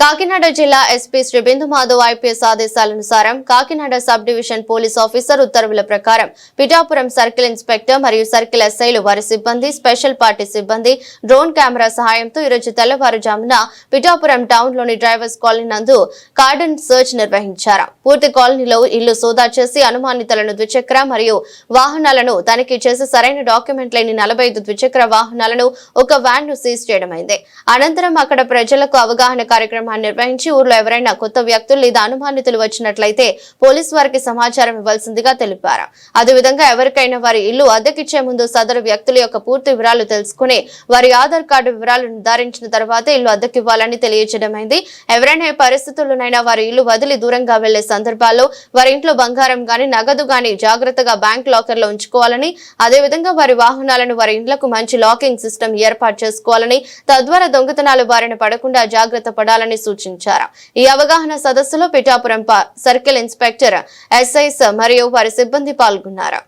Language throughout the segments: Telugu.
కాకినాడ జిల్లా SP Shri Bindu Madhav IPS ఆదేశాలనుసారం Kakinada sub division police officer ఉత్తర్వుల ప్రకారం పిఠాపురం సర్కిల్ ఇన్స్పెక్టర్ మరియు సర్కిల్ ఎస్ఐలు వారి సిబ్బంది స్పెషల్ పార్టీ సిబ్బంది డ్రోన్ కెమెరా సహాయంతో ఈరోజు తెల్లవారుజామున పిఠాపురం టౌన్లోని డ్రైవర్స్ కాలనీ నందు కార్డన్ సర్చ్ నిర్వహించారు. పూర్తి కాలనీలో ఇల్లు సోదా చేసి అనుమానితులను ద్విచక్ర మరియు వాహనాలను తనిఖీ చేసి సరైన డాక్యుమెంట్ లేని నలభై ఐదు ద్విచక్ర వాహనాలను ఒక వ్యాన్ను సీజ్ చేయడమైంది. అనంతరం అక్కడ ప్రజలకు అవగాహన కార్యక్రమం కార్యక్రమాన్ని నిర్వహించి ఊర్లో ఎవరైనా కొత్త వ్యక్తులు లేదా అనుమానితులు వచ్చినట్లయితే పోలీస్ వారికి సమాచారం ఇవ్వాల్సిందిగా తెలిపారు. అదేవిధంగా ఎవరికైనా వారి ఇల్లు అద్దెకిచ్చే ముందు సదరు వ్యక్తుల యొక్క పూర్తి వివరాలు తెలుసుకుని వారి ఆధార్ కార్డు వివరాలు నిర్ధారించిన తర్వాత ఇల్లు అద్దెకివ్వాలని తెలియజేయడమైంది. ఎవరైనా పరిస్థితుల్లోనైనా వారి ఇల్లు వదిలి దూరంగా వెళ్ళే సందర్భాల్లో వారి ఇంట్లో బంగారం గాని నగదు గాని జాగ్రత్తగా బ్యాంక్ లాకర్లో ఉంచుకోవాలని అదేవిధంగా వారి వాహనాలను వారి ఇండ్లకు మంచి లాకింగ్ సిస్టమ్ ఏర్పాటు చేసుకోవాలని తద్వారా దొంగతనాలు బారిన పడకుండా జాగ్రత్త పడాలని సూచించారు. ఈ అవగాహన సదస్సులో పిఠాపురం సర్కిల్ ఇన్స్పెక్టర్ ఎస్ఐస్ మరియు వారి సిబ్బంది పాల్గొన్నారు.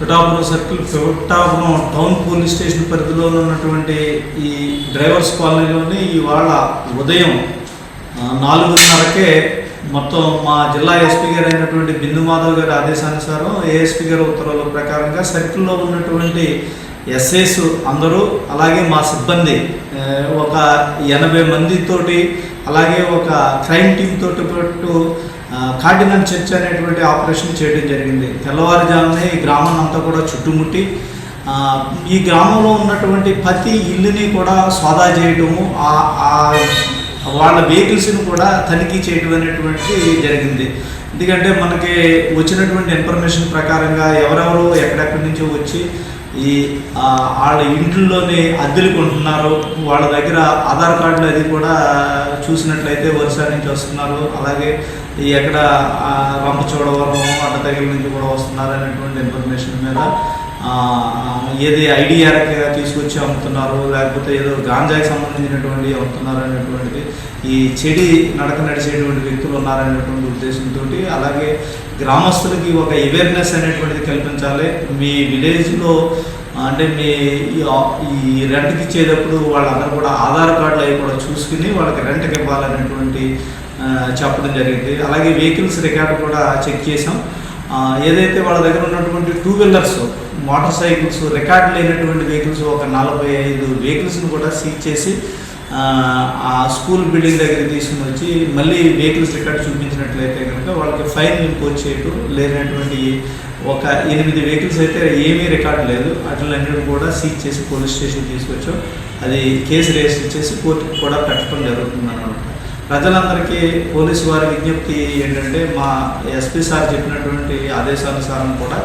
Pithapuram circle Pithapuram town police station పరిధిలో ఉన్నటువంటి ఈ డ్రైవర్స్ కాలనీలోని ఇవాళ ఉదయం నాలుగున్నరకే మొత్తం మా జిల్లా ఎస్పీ గారు అయినటువంటి బిందు మాధవ్ గారి ఆదేశానుసారం ఏఎస్పీ గారి ఉత్తర్వుల ప్రకారంగా సర్కిల్లో ఉన్నటువంటి ఎస్ఐస్ అందరూ అలాగే మా సిబ్బంది ఒక ఎనభై మందితోటి అలాగే ఒక క్రైమ్ టీమ్ తోటి పాటు కార్డినల్ చర్చ్ అనేటువంటి ఆపరేషన్ చేయడం జరిగింది. తెల్లవారుజామునే ఈ గ్రామం అంతా కూడా చుట్టుముట్టి ఈ గ్రామంలో ఉన్నటువంటి ప్రతి ఇల్లుని కూడా సోదా చేయడము ఆ- వాళ్ళ వెహికల్స్ని కూడా తనిఖీ చేయడం అనేటువంటి జరిగింది. ఎందుకంటే మనకి వచ్చినటువంటి ఇన్ఫర్మేషన్ ప్రకారంగా ఎవరెవరు ఎక్కడెక్కడి నుంచో వచ్చి ఈ వాళ్ళ ఇంట్లోనే అద్దెలు కొంటున్నారు. వాళ్ళ దగ్గర ఆధార్ కార్డులు అది కూడా చూసినట్లయితే వరుస నుంచి వస్తున్నారు. అలాగే ఈ ఎక్కడ రంపచోడవరం అడ్డ దగ్గర నుంచి కూడా వస్తున్నారు అనేటువంటి ఇన్ఫర్మేషన్ మీద ఏది ఐడిఆర్కి తీసుకొచ్చి అమ్ముతున్నారు లేకపోతే ఏదో గాంజాకి సంబంధించినటువంటి అమ్ముతున్నారు అనేటువంటిది ఈ చెడి నడక నడిచేటువంటి వ్యక్తులు ఉన్నారనేటువంటి ఉద్దేశంతో అలాగే గ్రామస్తులకి ఒక అవేర్నెస్ అనేటువంటిది కల్పించాలి. మీ విలేజ్లో అంటే మీ ఈ రెంట్కి ఇచ్చేటప్పుడు వాళ్ళందరూ కూడా ఆధార్ కార్డులు అవి కూడా చూసుకుని వాళ్ళకి రెంట్కి ఇవ్వాలనేటువంటి చెప్పడం జరిగింది. అలాగే వెహికల్స్ రికార్డు కూడా చెక్ చేసాం ఏదైతే వాళ్ళ దగ్గర ఉన్నటువంటి two wheelers motor cycles record లేనటువంటి వెహికల్స్ ఒక నలభై ఐదు వెహికల్స్ని కూడా సీజ్ చేసి ఆ, స్కూల్ బిల్డింగ్ దగ్గర తీసుకుని వచ్చి మళ్ళీ వెహికల్స్ రికార్డ్ చూపించినట్లయితే కనుక వాళ్ళకి ఫైన్ ఇంపోజ్ చేయటం లేనటువంటి ఒక ఎనిమిది వెహికల్స్ అయితే ఏమీ రికార్డు లేదు. అట్లన్నిటి కూడా సీజ్ చేసి పోలీస్ స్టేషన్ తీసుకొచ్చాం. అది కేసు రిజిస్టర్ చేసి కోర్టుకు కూడా పెట్టడం జరుగుతుంది అనమాట ప్రజలందరికీ పోలీసు వారి విజ్ఞప్తి ఏంటంటే మా ఎస్పీ సార్ చెప్పినటువంటి ఆదేశానుసారం కూడా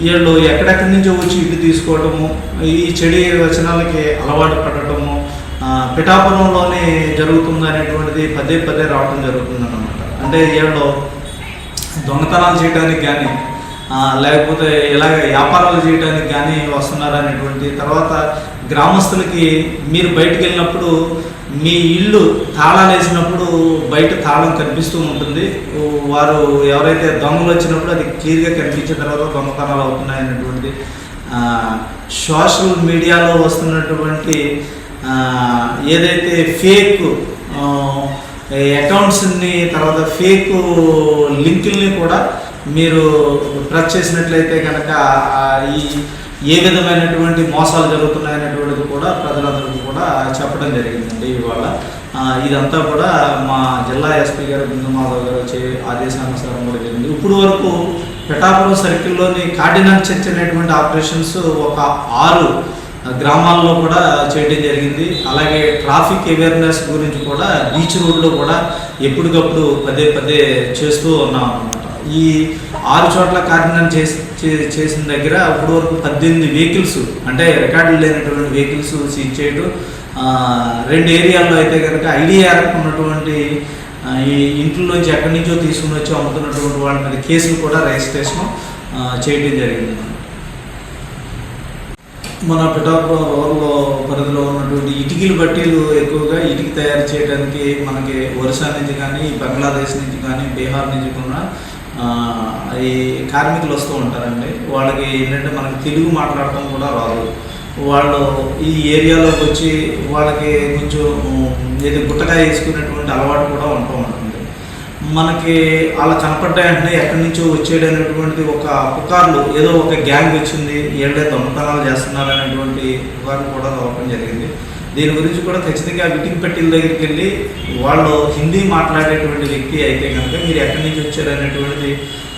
వీళ్ళు ఎక్కడెక్కడి నుంచో వచ్చి ఇల్లు తీసుకోవడము ఈ చెడు వచనాలకి అలవాటు పడటము పిఠాపురంలోనే జరుగుతుంది అనేటువంటిది పదే పదే రావటం జరుగుతుంది అనమాట అంటే వీళ్ళు దొంగతనాలు చేయడానికి కానీ లేకపోతే ఇలాగ వ్యాపారాలు చేయడానికి కానీ వస్తున్నారు అనేటువంటి తర్వాత గ్రామస్తులకి మీరు బయటికి వెళ్ళినప్పుడు మీ ఇల్లు తాళాలు వేసినప్పుడు బయట తాళం కనిపిస్తూ ఉంటుంది. వారు ఎవరైతే దొంగలు వచ్చినప్పుడు అది క్లియర్గా కనిపించిన తర్వాత దొంగతనాలు అవుతున్నాయి అనేటువంటి సోషల్ మీడియాలో వస్తున్నటువంటి ఏదైతే ఫేక్ అకౌంట్స్ని తర్వాత ఫేక్ లింకుల్ని కూడా మీరు ప్రెస్ చేసినట్లయితే కనుక ఈ ఏ విధమైనటువంటి మోసాలు జరుగుతున్నాయనేటువంటిది కూడా ప్రజలు కూడా చెప్పడం జరిగిందండి ఇవాళ. ఇదంతా కూడా మా జిల్లా ఎస్పీ గారు బిందుమాధవ్ గారు వచ్చే ఆదేశానుసారం కూడా జరిగింది. ఇప్పుడు వరకు పిఠాపురం సర్కిల్లోని కార్డినల్ చర్చ్ అనేటువంటి ఆపరేషన్స్ ఒక ఆరు గ్రామాల్లో కూడా చేయడం జరిగింది. అలాగే ట్రాఫిక్ అవేర్నెస్ గురించి కూడా బీచ్ రోడ్లో కూడా ఎప్పటికప్పుడు పదే పదే చేస్తూ ఉన్నాం. ఈ ఆరు చోట్ల కార్యక్రమం చేసి చే- చేసిన దగ్గర అప్పుడు వరకు పద్దెనిమిది వెహికల్స్ అంటే రికార్డులు లేనటువంటి వెహికల్స్ సీజ్ చేయడం రెండు ఏరియాల్లో అయితే కనుక ఐడిఆర్ ఉన్నటువంటి ఈ ఇంట్లోంచి ఎక్కడి నుంచో తీసుకుని వచ్చి అమ్ముతున్నటువంటి వాళ్ళ మీద కేసులు కూడా రిజిస్ట్రేషన్ చేయడం జరిగింది. మన పిఠాపురం రోడ్లో పరిధిలో ఉన్నటువంటి ఇటుకలు బట్టీలు ఎక్కువగా ఇటుక తయారు చేయడానికి మనకి ఒరిస్సా నుంచి కానీ బంగ్లాదేశ్ నుంచి కానీ బీహార్ నుంచి కూడా ఈ కార్మికులు వస్తూ ఉంటారండి. వాళ్ళకి ఏంటంటే మనకి తెలుగు మాట్లాడటం కూడా రాదు. వాళ్ళు ఈ ఏరియాలోకి వచ్చి వాళ్ళకి కొంచెం ఏది గుట్టకాయ వేసుకునేటువంటి అలవాటు కూడా ఉంటూ ఉంటుంది. మనకి అలా కనపడ్డాయంటే ఎక్కడి నుంచో వచ్చేది అనేటువంటి ఒక పుకార్లు ఏదో ఒక గ్యాంగ్ వచ్చింది ఏళ్ళే దొంగతనాలు చేస్తున్నారు అనేటువంటి పుకార్లు కూడా రావడం జరిగింది. దీని గురించి కూడా ఖచ్చితంగా విటింగ్ పెట్టిల దగ్గరికి వెళ్ళి వాళ్ళు హిందీ మాట్లాడేటువంటి వ్యక్తి అయితే కనుక మీరు ఎక్కడి నుంచి వచ్చారు అనేటువంటిది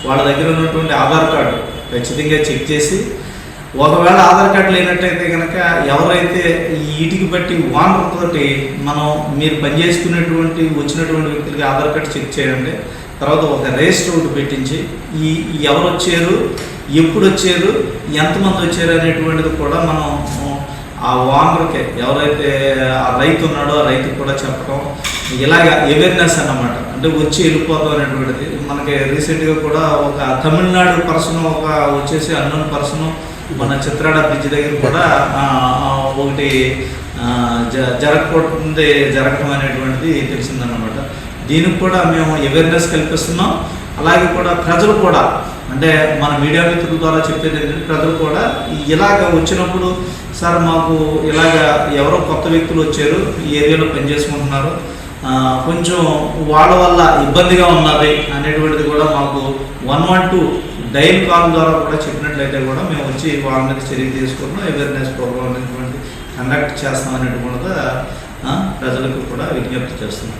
వాళ్ళ దగ్గర ఉన్నటువంటి ఆధార్ కార్డు ఖచ్చితంగా చెక్ చేసి ఒకవేళ ఆధార్ కార్డు లేనట్టయితే కనుక ఎవరైతే ఈటికి బట్టి ఓనర్ తోటి మనం మీరు పనిచేసుకునేటువంటి వచ్చినటువంటి వ్యక్తులకి ఆధార్ కార్డు చెక్ చేయండి తర్వాత ఒక రిజిస్టర్ ఒకటి పెట్టించి ఈ ఈ ఎవరు వచ్చారు ఎప్పుడు వచ్చారు ఎంతమంది వచ్చారు అనేటువంటిది కూడా మనం ఆ ఓనర్కే ఎవరైతే ఆ రైతు ఉన్నాడో ఆ రైతుకు కూడా చెప్పడం ఇలాగ అవేర్నెస్ అన్నమాట. అంటే వచ్చి వెళ్ళిపోతాం అనేటువంటిది. మనకి రీసెంట్గా కూడా ఒక తమిళనాడు పర్సన్ ఒక వచ్చేసి అన్నోన్ పర్సన్ మన చిత్రాడ బ్రిడ్జ్ దగ్గర కూడా ఒకటి జ జరగకూడదు జరగటం అనేటువంటిది తెలిసిందన్నమాట. దీనికి కూడా మేము అవేర్నెస్ కల్పిస్తున్నాం. అలాగే కూడా ప్రజలు కూడా అంటే మన మీడియా మిత్రుల ద్వారా చెప్పేది ఏంటంటే ప్రజలు కూడా ఇలాగ వచ్చినప్పుడు సార్ మాకు ఇలాగ ఎవరో కొత్త వ్యక్తులు వచ్చారు ఈ ఏరియాలో పనిచేసుకుంటున్నారు కొంచెం వాళ్ళ వల్ల ఇబ్బందిగా ఉన్నది అనేటువంటిది కూడా మాకు one one two dial call ద్వారా కూడా చెప్పినట్లయితే కూడా మేము వచ్చి వాళ్ళ మీద చర్య తీసుకుంటాం అవేర్నెస్ ప్రోగ్రామ్ అనేటువంటి కండక్ట్ చేస్తాం అనేటువంటి ప్రజలకు కూడా విజ్ఞప్తి చేస్తున్నాం.